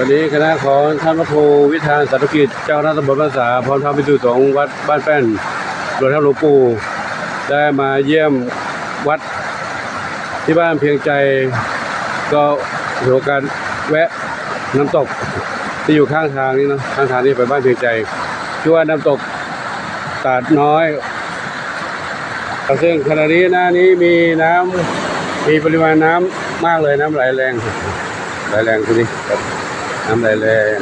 วันนี้คณะของท่านพระครูวิธานสัตกิจเจ้าคณะตำบลภาษาพร้อมทั้งพิสุสงฆ์วัดบ้านแป้นรวมทั้งหลวงปู่ได้มาเยี่ยมวัดที่บ้านเพียงใจ ก็ถือโอกาสแวะน้ำตกที่อยู่ข้างทางนี้เนาะข้างทางนี้ไปบ้านเพียงใจชื่อว่าน้ำตกตาดน้อยซึ่งขณะนี้หน้านี้มีน้ำมีปริมาณน้ำมากเลยน้ำไหลแรงไหลแรงทีนี้ น้ำไหลแรง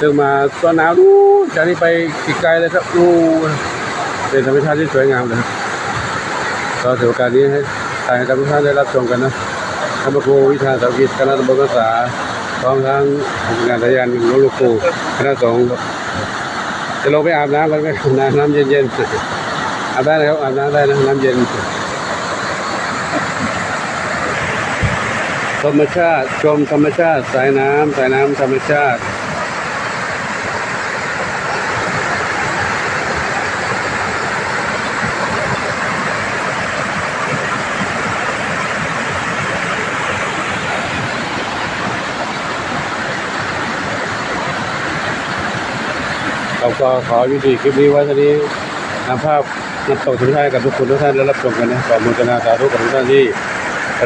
ซึ่งมาตอนหนาวนู้นจากนี้ไปอีกไกลเลยครับดูเป็นธรรมชาติที่สวยงามเลยครับก็ถือโอกาสนี้ให้ถ่ายให้ท่านผู้ชมได้รับชมกันนะท่านพระครูวิชาสาวิทคณะตำบลภาษาพร้อมทั้งงานสายานหลวงลวงปู่คณะสงฆ์จะลงไปอาบน้ำกันไหมน้ำน้ำเย็นๆอาบได้นะครับอาบน้ำได้นะน้ำเย็น ธรรมชาติชมธรรมชาติสายน้ำสายน้ำธรรมชาติเราก็ขอยุติคลิปนี้ไว้ท่านี้นำภาพนำตกทุกท่านกับทุกคนทุกท่านได้รับชมกันนะขอมุทนาสาธุกับทุกท่านที่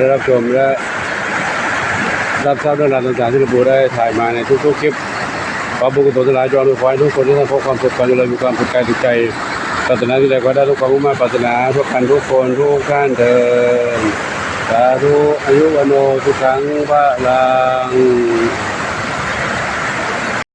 ได้รับชมและ รับทราบเรื่องราวต่างๆที่ระบุได้ถ่ายมาในทุกๆคลิปขอบุญกุศลทั้งหลายจงอมขอให้ทุกคนที่ท่านพบความสุขความเจริญมีความสุขกายสุขใจปรารถนาที่ใดก็ได้ทุกความมุ่งมั่นปรารถนาทุกกันทุกคนทุกท่านเถิดสาธุอายุวโนสุขังพระลัง